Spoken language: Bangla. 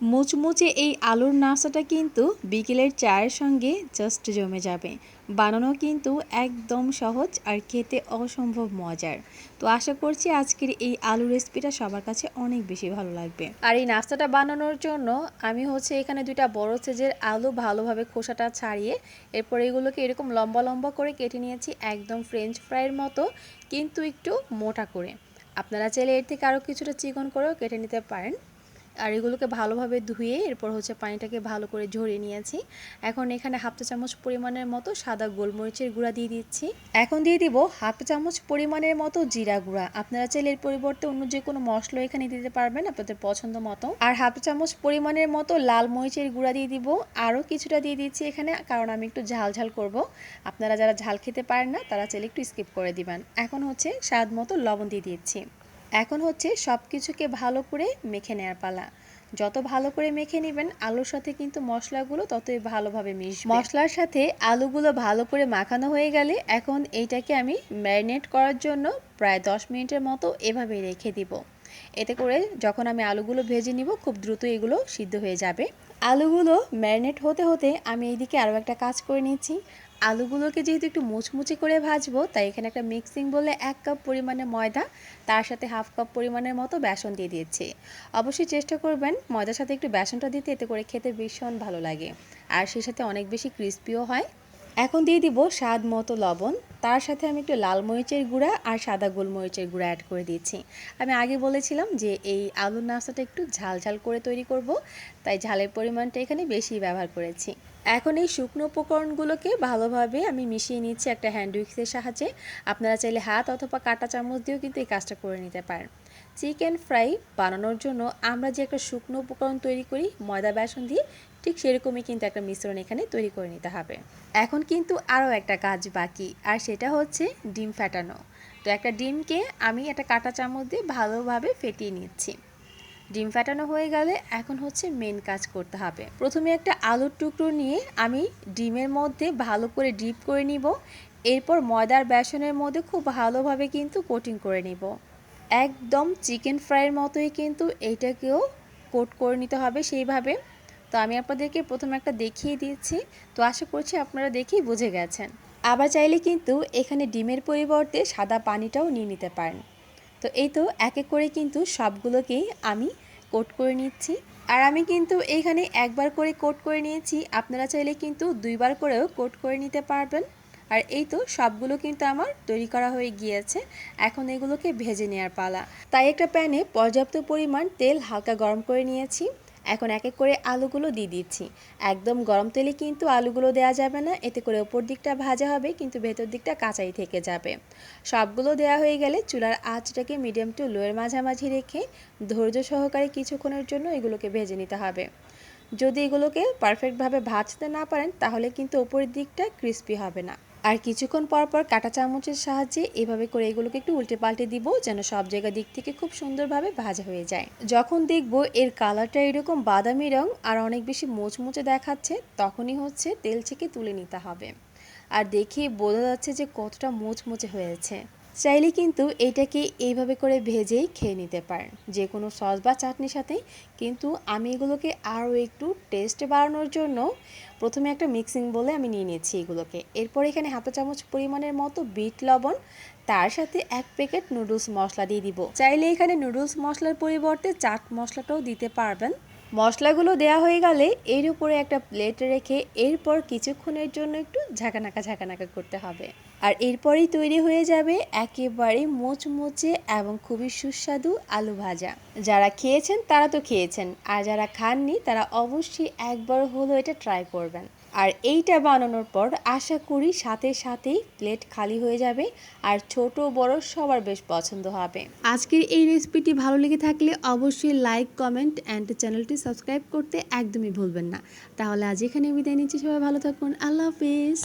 মুচমুচে এই আলুর নাস্তাটা কিন্তু বিকেলের চায়ের সঙ্গে জাস্ট জমে যাবে। বানানো কিন্তু একদম সহজ আর খেতে অসম্ভব মজার। তো আশা করছি আজকের এই আলু রেসিপিটা সবার কাছে অনেক বেশি ভালো লাগবে। আর এই নাস্তাটা বানানোর জন্য আমি হচ্ছে এখানে দুইটা বড় সাইজের আলু ভালোভাবে খোসাটা ছাড়িয়ে এরপর এগুলোকে এরকম লম্বা লম্বা করে কেটে নিয়েছি একদম ফ্রেঞ্চ ফ্রাইয়ের মতো, কিন্তু একটু মোটা করে। আপনারা চাইলে এর থেকে আরও কিছুটা চিকন করেও কেটে নিতে পারেন। আর এগুলোকে ভালোভাবে ধুয়ে এরপর হচ্ছে পানিটাকে ভালো করে ঝরিয়ে নিয়েছি। এখন এখানে হাফ চা চামচ পরিমাণের মতো সাদা গোলমরিচের গুঁড়া দিয়ে দিচ্ছি। এখন দিয়ে দিব হাফ চামচ পরিমাণের মতো জিরা গুঁড়া। আপনারা চাইলে এর পরিবর্তে অন্য যে কোনো মশলা এখানে দিতে পারবেন আপনাদের পছন্দ মতো। আর হাফ চামচ পরিমাণের মতো লাল মরিচের গুঁড়া দিয়ে দিব। আরও কিছুটা দিয়ে দিচ্ছি এখানে, কারণ আমি একটু ঝাল ঝাল করব। আপনারা যারা ঝাল খেতে পারেন না, তারা চাইলে একটু স্কিপ করে দিবেন। এখন হচ্ছে স্বাদ মতো লবণ দিয়ে দিচ্ছি। এখন হচ্ছে সব কিছুকে ভালো করে মেখে নেওয়ার পালা। যত ভালো করে মেখে নেবেন, আলুর সাথে কিন্তু মশলাগুলো ততই ভালোভাবে মিশবে। মশলার সাথে আলুগুলো ভালো করে মাখানো হয়ে গেলে এখন এইটাকে আমি ম্যারিনেট করার জন্য প্রায় দশ মিনিটের মতো এভাবে রেখে দিব। এতে করে যখন আমি আলুগুলো ভেজে নিব, খুব দ্রুত এগুলো সিদ্ধ হয়ে যাবে। আলুগুলো ম্যারিনেট হতে হতে আমি এইদিকে আরও একটা কাজ করে নিয়েছি। আলুগুলোকে যেহেতু একটু মুচমুচে করে ভাজবো, তাই এখানে একটা মিক্সিং বলে এক কাপ পরিমাণে ময়দা, তার সাথে হাফ কাপ পরিমাণের মতো বেসন দিয়ে দিয়েছি। অবশ্যই চেষ্টা করবেন ময়দার সাথে একটু বেসনটা দিতে, এতে করে খেতে ভীষণ ভালো লাগে। আর সেই সাথে অনেক বেশি ক্রিস্পিও হয়। এখন দিয়ে দিব স্বাদ মতো লবণ। তার সাথে আমি একটু লাল মরিচের গুঁড়া আর সাদা গোলমরিচের গুঁড়া অ্যাড করে দিচ্ছি আমি আগে বলেছিলাম যে এই আলুর নাস্তাটা একটু ঝাল ঝাল করে তৈরি করব, তাই ঝালের পরিমাণটা এখানে বেশি ব্যবহার করেছি। এখন এই শুকনো উপকরণগুলোকে ভালোভাবে আমি মিশিয়ে নিচ্ছি একটা হ্যান্ড উইক্সের সাহায্যে। আপনারা চাইলে হাত অথবা কাটা চামচ দিয়েও কিন্তু এই কাজটা করে নিতে পারেন। চিকেন ফ্রাই বানানোর জন্য আমরা যে একটা শুকনো উপকরণ তৈরি করি, ময়দা, বেসন দিয়ে, ঠিক সেরকমই কিন্তু একটা মিশ্রণ এখানে তৈরি করে নিতে হবে। এখন কিন্তু আরও একটা কাজ বাকি, আর সেটা হচ্ছে ডিম ফ্যাটানো তো একটা ডিমকে আমি একটা কাটা চামচ দিয়ে ভালোভাবে ফেটিয়ে নিচ্ছি। ডিম ফাটানো হয়ে গেলে এখন হচ্ছে মেন কাজ করতে হবে। প্রথমে একটা আলুর টুকরো নিয়ে আমি ডিমের মধ্যে ভালো করে ডিপ করে নিব। এরপর ময়দার, বেসনের মধ্যে খুব ভালোভাবে কিন্তু কোটিং করে নিব। একদম চিকেন ফ্রাইয়ের মতোই কিন্তু এইটাকেও কোট করে নিতে হবে সেইভাবে। তো আমি আপনাদেরকে প্রথমে একটা দেখিয়ে দিয়েছি তো আশা করছি আপনারা দেখেই বুঝে গেছেন। আবার চাইলে কিন্তু এখানে ডিমের পরিবর্তে সাদা পানিটাও নিয়ে নিতে পারেন। তো এই তো এক এক করে কিন্তু সবগুলোকেই আমি কোট করে নিচ্ছি। আর আমি কিন্তু এখানে একবার করে কোট করে নিয়েছি। আপনারা চাইলে কিন্তু দুইবার করেও কোট করে নিতে পারবেন। আর এই তো সবগুলো কিন্তু আমার তৈরি করা হয়ে গিয়েছে। এখন এগুলোকে ভেজে নেওয়ার পালা। তাই একটা প্যানে পর্যাপ্ত পরিমাণ তেল হালকা গরম করে নিয়েছি। এখন এক এক করে আলুগুলো দিয়ে দিচ্ছি। একদম গরম তেলে কিন্তু আলুগুলো দেওয়া যাবে না। এতে করে ওপর দিকটা ভাজা হবে, কিন্তু ভেতর দিকটা কাঁচাই থেকে যাবে। সবগুলো দেওয়া হয়ে গেলে চুলার আঁচটাকে মিডিয়াম টু লোয়ের মাঝামাঝি রেখে ধৈর্য সহকারে কিছুক্ষণের জন্য এগুলোকে ভেজে নিতে হবে। যদি এগুলোকে পারফেক্টভাবে ভাজতে না পারেন, তাহলে কিন্তু ওপরের দিকটা ক্রিস্পি হবে না। আর কিছুক্ষণ পর পর কাটা চামচের সাহায্যে এভাবে করে এগুলোকে একটু উল্টে পাল্টে দিব যেন সব জায়গা দিক থেকে খুব সুন্দরভাবে ভাজা হয়ে যায়। যখন দেখব এর কালারটা এরকম বাদামি রং আর অনেক বেশি মোচমোচে দেখাচ্ছে, তখনই হচ্ছে তেল থেকে তুলে নিতে হবে। আর দেখে বোঝা যাচ্ছে যে কতটা মোচমোচে হয়েছে। চাইলে কিন্তু এটাকে এইভাবে করে ভেজেই খেয়ে নিতে পারেন। যে কোনো সস বা চাটনির সাথে। কিন্তু আমি এগুলোকে আরও একটু টেস্ট বাড়ানোর জন্য প্রথমে একটা মিক্সিং বলে আমি নিয়ে নিয়েছি এগুলোকে। এরপর এখানে হাতে চামচ পরিমাণের মতো বিট লবণ, তার সাথে এক প্যাকেট নুডলস মশলা দিয়ে দিব। চাইলে এখানে নুডলস মশলার পরিবর্তে চাট মশলাটাও দিতে পারবেন। মশলাগুলো দেয়া হয়ে গেলে এর উপরে একটা প্লেট রেখে এরপর কিছুক্ষণের জন্য একটু ঝাঁকানাকা ঝাঁকানাকা করতে হবে। আর এরপরেই তৈরি হয়ে যাবে একেবারে মোচমোচে এবং খুবই সুস্বাদু আলু ভাজা। যারা খেয়েছেন তারা তো খেয়েছেন, আর যারা খাননি তারা অবশ্যই একবার হলো এটা ট্রাই করবেন। আর এইটা বানানোর পর আশা করি সাথে সাথেই প্লেট খালি হয়ে যাবে আর ছোট বড় সবার বেশ পছন্দ হবে। আজকের এই রেসিপিটি ভালো লেগে থাকলে অবশ্যই লাইক, কমেন্ট অ্যান্ড চ্যানেলটি সাবস্ক্রাইব করতে একদমই ভুলবেন না। তাহলে আজ এখানে বিদায় নিচ্ছি, সবাই ভালো থাকুন। আল্লাহ হাফিজ।